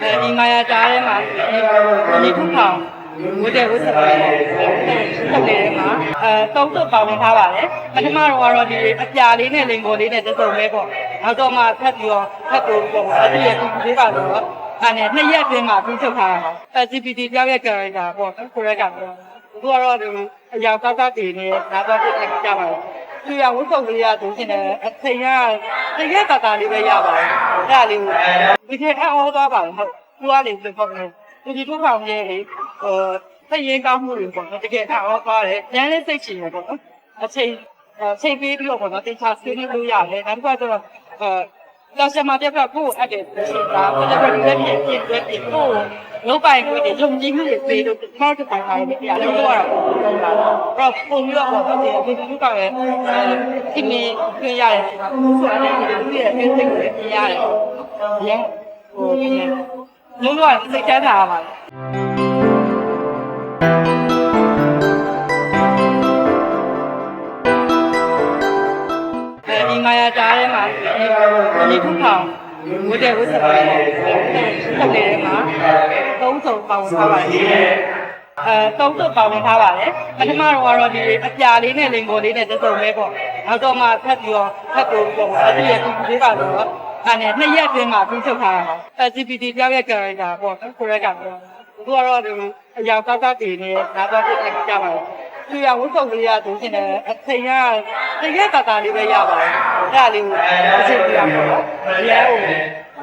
အဲဒီမာယာကြားထဲမှာဒီခုထောင်ဝတ်တဲ့ဝတ်စပယ်ထုတ်နေတဲ့မှာအဲသုံးသွပါဝင်ထားပါတယ်ပထမတော့ကတော့ဒီအပြာလေးနဲ့လင်ကိုလေးနဲ့တစ်စုံပဲပေါ့နောက်တော့မှဖတ်ပြီးတော့ဖတ်ပြီးတော့အဲ့ဒီရဲ့ဒီလေးပါတော့အဲ့နဲ့နှစ်ရက်အတွင်းမှာပြီးချုပ်ထားတာပါ LGBT ပြောင်းရဲ့ character ပေါ့ကိုရက်ကပေါ့သူကတော့ဒီအရာကောက်ကောက်တည်နေဒါတော့ပြည့်ကြပါဘူးသူရဝတ်စုံလေးရသူရှင်တယ်အချိန်က တကယ်တာတာလေးပဲရပါတယ်အဲ့ဒါလေးကိုဒီထဲအောသွားပါဟုတ်သူကလေဘယ်ပေါ့လဲဒီဒီထုတ်ဆောင်ရဲ့ဟိုသိရင်ကောင်းမှုတွေပေါ့နော်တကယ်အောသွားတယ်ဉာဏ်လေးစိတ်ချင်တယ်ပေါ့နော်အချိန်ချိန်ပေးပြီးတော့ပေါ့နော်တင်ချဆွေးနွေးလို့ရတယ်နောက်တစ်ခါကျတော့အဲလောဆယ်မှာပြပြကိုအပ်တယ်ဆိုတာဘာလဲပြပြပြပြပြပြကို လုံးပိုင်ကိုဒီဂျုံကြီးမှုတွေပေးလို့မောက်တပိုင်ထားတယ်ပြရတယ်တော့တော့တော့လာတော့ပုံပြီးတော့ပေါ့ဒီဒီလူကရဲ့ဒီမင်းပြရတယ်ဆိုတာဆိုတော့ဒီလူရဲ့အစိတ်ကိုပြရတယ်ရဲဟိုလုံးဝစိတ်ချမ်းသာပါလားအဲဒီမာယာကြားထဲမှာဒီခုထောင်ဝတ်တဲ့ဝတ်စပယ်ထုတ်နေတဲ့မှာ သုံးစုံပေါင်းထားပါတယ်အဲသုံးစုံပေါင်းထားပါတယ်ပထမတော့ကတော့ဒီအပြာလေးနဲ့လင်ကိုလေးနဲ့တစ်စုံပဲပေါ့နောက်တော့မှဖတ်ပြီးတော့ဖတ်ပြီးတော့အဲ့ဒီရဲ့ဒီလေးပါတော့အဲ့နဲ့နှစ်ရက်အတွင်းမှာပြီးချုပ်ထားတာပါ LGBT ပြောင်းရဲ့ character ပေါ့ကိုရက်ကပေါ့သူကတော့ဒီအရာကောက်ကောက်တည်နေဒါတော့ပြည့်ကြပါဘူးသူရဝတ်စုံလေးရသူရှင်တယ်အချိန်ကတကယ်တာတာလေးပဲရပါတယ်အဲ့ဒါလေးကိုအချိန်ပြရမှာပေါ့ရဲဟို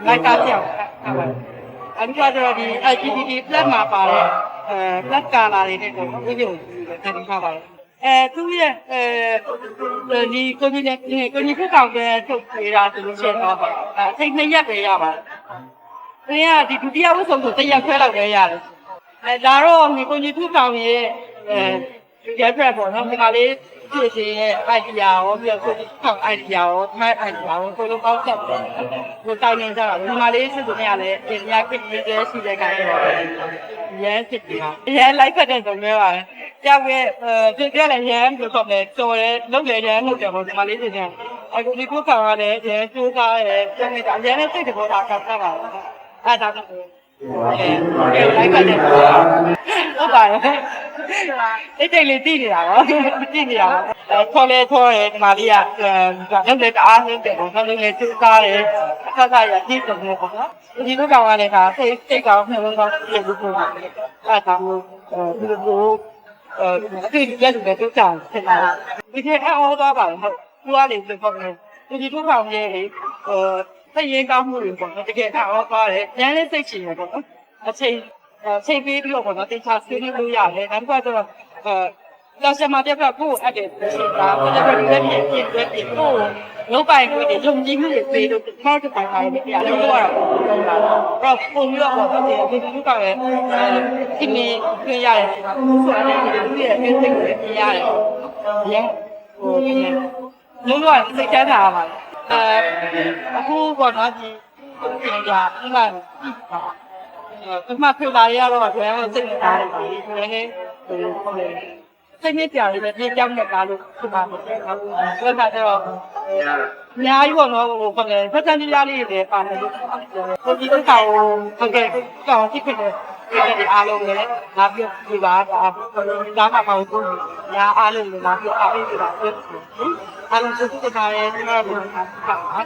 လိုက်တာပြောင်းထားပါတယ် အဓိကတော့ဒီ LGBT plus မှာပါတဲ့အဲ plus color တွေနဲ့တော့ဥပဒေကိုတင်ထားပါတယ်အဲသူရဲ့အဲဒီ community community ကောင်ပဲထုတ်ပေးတာဆိုလို့ရှိရင်တော့အဲအချိန်နှစ်ရက်ပဲရပါတယ်။ဒီကဒီဒုတိယဝတ်စုံဆိုတစ်ရက်ခွဲလောက်ပဲရတယ်။အဲဒါတော့ဒီ community ကောင်ရဲ့အဲ ရက်ပြပေါ့နော်ဒီမှာလေးဖြစ်စီရဲ့ idea ရောပြီးတော့ community ကောင် idea ရော my idea ရောကိုလိုပေါက်ချက်တယ်။ကိုတိုင်နေကြတာဒီမှာလေးစစ်သူတွေကလည်းအများကြီးပြည်ကျဲရှိတဲ့ကောင်တွေရဲဖြစ်တယ်။ရဲလိုက်ဖက်တဲ့ဆိုမျိုးပါပဲ။ကြောက်ရဲ့အဲပြပြလည်းရဲလို့ဆိုတယ်တော်တယ်လုံးတယ်ရဲလို့တယ်ပေါ့ဒီမှာလေးစစ်တယ်။အခုဒီကိုကောင်ကလည်းရဲစူးစားရဲကျန်နေတာရဲနဲ့စိတ်တဘောတာကတ်တာပါ။အဲဒါတော့အဲလိုက်ဖက်တဲ့ဟုတ်ပါရဲ့တိ တ်တိတ်လေးတည်နေတာပေါ့တည်နေတာပေါ့အဲခေါ်လဲခေါ်ရဲဒီမှာလေးကအဲလုံးတယ်တအားနှင်းတယ်ပေါ့လုံးလေးစူးစားရဲအခါခါရတည်တယ်ပေါ့နော်ဒီလိုကောင်ကလည်းဒါစိတ်စိတ်ကောင်းနှလုံးကောင်းဖြစ်လို့ပြောတာအဲဒါမျိုးအဲဒီလိုအဲဒီလက်တွေတူချာဖြစ်လာဒီထဲအောသွားပါဟုတ်သူကလေဘယ်ပေါ့လဲဒီထုကောင်ရဲ့ဟိုသိရင်ကောင်းမှုတွေပေါ့နော်တကယ်အောသွားတယ်ဉာဏ်လေးစိတ်ချင်တယ်ပေါ့နော်အချိန် ချိန်ပေးပြီးတော့ပေါ့နော်တင်ချဆွေးနွေးလို့ရတယ်နောက်တစ်ခါကျတော့အဲလောဆယ်မှာပြပြကိုအပ်တယ်ဆိုတာဘာလဲပြပြပြပြပြကိုလုံးပိုင်ကိုဒီဂျုံကြီးမှုတွေပေးလို့မောက်တပိုင်ထားတယ်ပြရတယ်တော့တော့လာတော့ပုံပြီးတော့ပေါ့ဒီဒီလူကရဲ့ဒီမင်းပြရတယ်ဆိုတာဆိုတော့ဒီလူရဲ့အစိတ်ကိုပြရတယ်ရဲဟိုလုံးဝစိတ်ချမ်းသာပါအဲအခုပေါ့နော်ဒီပညာဥမာ ဒီမှာပြလာရတော့ဘယ်မှာစိတ်ထားတယ်ဒီနေ့ဟိုဟုတ်တယ်စိတ်နဲ့ကြာတယ်ပဲကြောင်းနဲ့ကားလို့ဖြစ်ပါမယ်။ဟုတ်ကဲ့တော့အများကြီးပေါ့နော်ဟိုဘာလဲဖက်တန်တရားလေးတွေပါတယ်လို့ကိုကြီးတို့ကောင်ဟုတ်ကဲ့ကောင်ဖြစ်ဖြစ်တယ်ဒီအားလုံးလည်းငါပြောပြပါဒါဒါမှမဟုတ်ဘူးညာအားလုံးလည်းငါပြောအားပေးပါပြောအားလုံးစုစုထားရဲဒီမှာဘာ